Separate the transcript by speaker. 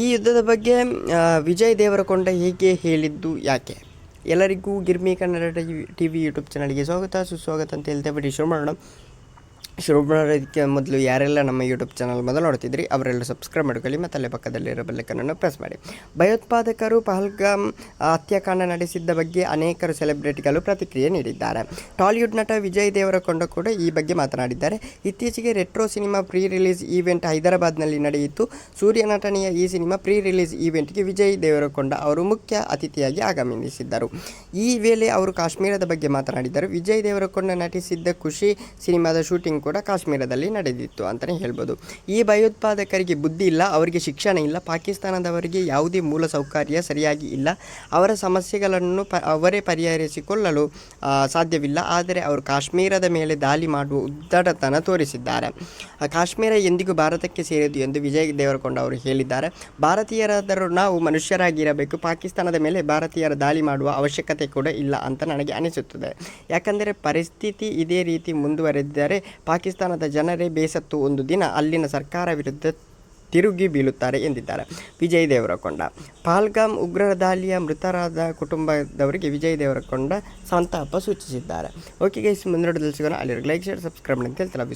Speaker 1: ಈ ಯುದ್ಧದ ಬಗ್ಗೆ ವಿಜಯ್ ದೇವರಕೊಂಡ ಹೀಗೆ ಹೇಳಿದ್ದು ಯಾಕೆ? ಎಲ್ಲರಿಗೂ Girmi Kannada T V YouTube ಚಾನಲ್ಗೆ ಸ್ವಾಗತ, ಸುಸ್ವಾಗತ ಅಂತ ಹೇಳ್ತೇವೆ ಬರೀ ಶುರು ಮಾಡೋಣ ಶುರು ಮಾಡೋದಕ್ಕೆ ಮೊದಲು ಯಾರೆಲ್ಲ ನಮ್ಮ ಯೂಟ್ಯೂಬ್ ಚಾನಲ್ ಮೊದಲು ನೋಡ್ತಿದ್ರಿ, ಅವರೆಲ್ಲ ಸಬ್ಸ್ಕ್ರೈಬ್ ಮಾಡ್ಕೊಳ್ಳಿ ಮತ್ತು ಅಲ್ಲೇ ಪಕ್ಕದಲ್ಲಿರೋ ಬೆಲ್ಲಕ್ಕನ್ನು ಪ್ರೆಸ್ ಮಾಡಿ. ಭಯೋತ್ಪಾದಕರು ಪಹಲ್ಗಾಮ್ ಹತ್ಯಾಕಾಂಡ ನಡೆಸಿದ್ದ ಬಗ್ಗೆ ಅನೇಕರು ಸೆಲೆಬ್ರಿಟಿಗಳು ಪ್ರತಿಕ್ರಿಯೆ ನೀಡಿದ್ದಾರೆ. ಟಾಲಿವುಡ್ ನಟ ವಿಜಯ್ ದೇವರಕೊಂಡ ಕೂಡ ಈ ಬಗ್ಗೆ ಮಾತನಾಡಿದ್ದಾರೆ. ಇತ್ತೀಚೆಗೆ Retro cinema pre release event ಹೈದರಾಬಾದ್ನಲ್ಲಿ ನಡೆಯಿತು. ಸೂರ್ಯ ನಟನೆಯ ಈ ಸಿನಿಮಾ ಪ್ರೀ ರಿಲೀಸ್ ಈವೆಂಟ್ಗೆ ವಿಜಯ್ ದೇವರಕೊಂಡ ಅವರು ಮುಖ್ಯ ಅತಿಥಿಯಾಗಿ ಆಗಮಿಸಿದ್ದರು. ಈ ವೇಳೆ ಅವರು ಕಾಶ್ಮೀರದ ಬಗ್ಗೆ ಮಾತನಾಡಿದರು. ವಿಜಯ್ ದೇವರಕೊಂಡ ನಟಿಸಿದ್ದ ಖುಷಿ ಸಿನಿಮಾದ ಶೂಟಿಂಗ್ ಕೂಡ ಕಾಶ್ಮೀರದಲ್ಲಿ ನಡೆದಿತ್ತು ಅಂತಲೇ ಹೇಳ್ಬೋದು. ಈ ಭಯೋತ್ಪಾದಕರಿಗೆ ಬುದ್ಧಿ ಇಲ್ಲ, ಅವರಿಗೆ ಶಿಕ್ಷಣ ಇಲ್ಲ, ಪಾಕಿಸ್ತಾನದವರಿಗೆ ಯಾವುದೇ ಮೂಲ ಸೌಕರ್ಯ ಸರಿಯಾಗಿ ಇಲ್ಲ, ಅವರ ಸಮಸ್ಯೆಗಳನ್ನು ಪ, ಅವರೇ ಪರಿಹರಿಸಿಕೊಳ್ಳಲು ಸಾಧ್ಯವಿಲ್ಲ. ಆದರೆ ಅವರು ಕಾಶ್ಮೀರದ ಮೇಲೆ ದಾಳಿ ಮಾಡುವ ಉದ್ದಡತನ ತೋರಿಸಿದ್ದಾರೆ. ಕಾಶ್ಮೀರ ಎಂದಿಗೂ ಭಾರತಕ್ಕೆ ಸೇರಿದ್ದು ಎಂದು ವಿಜಯ್ ದೇವರಕೊಂಡ ಅವರು ಹೇಳಿದ್ದಾರೆ. ಭಾರತೀಯರಾದರೂ ನಾವು ಮನುಷ್ಯರಾಗಿರಬೇಕು. ಪಾಕಿಸ್ತಾನದ ಮೇಲೆ ಭಾರತೀಯರ ದಾಳಿ ಮಾಡುವ ಅವಶ್ಯಕತೆ ಕೂಡ ಇಲ್ಲ ಅಂತ ನನಗೆ ಅನಿಸುತ್ತದೆ. ಯಾಕಂದರೆ ಪರಿಸ್ಥಿತಿ ಇದೇ ರೀತಿ ಮುಂದುವರೆದಿದ್ದರೆ ಪಾಕಿಸ್ತಾನದ ಜನರೇ ಬೇಸತ್ತು ಒಂದು ದಿನ ಅಲ್ಲಿನ ಸರ್ಕಾರ ವಿರುದ್ಧ ತಿರುಗಿ ಬೀಳುತ್ತಾರೆ ಎಂದಿದ್ದಾರೆ. ವಿಜಯ್ ದೇವರಕೊಂಡ. ಪಾಲ್ಗಾಮ್ ಉಗ್ರರ ದಾಳಿಯ ಮೃತರಾದ ಕುಟುಂಬದವರಿಗೆ ವಿಜಯ್ ದೇವರಕೊಂಡ ಸಂತಾಪ ಸೂಚಿಸಿದ್ದಾರೆ. ಓಕೆ ಗೈಸ್, ಮುಂದಿನ ಸಿಗೋಣ. ಅಲ್ಲಿರೋ ಲೈಕ್, ಶೇರ್, ಸಬ್ಸ್ಕ್ರೈಬ್ ಅಂತ ಹೇಳ್ತಾರೆ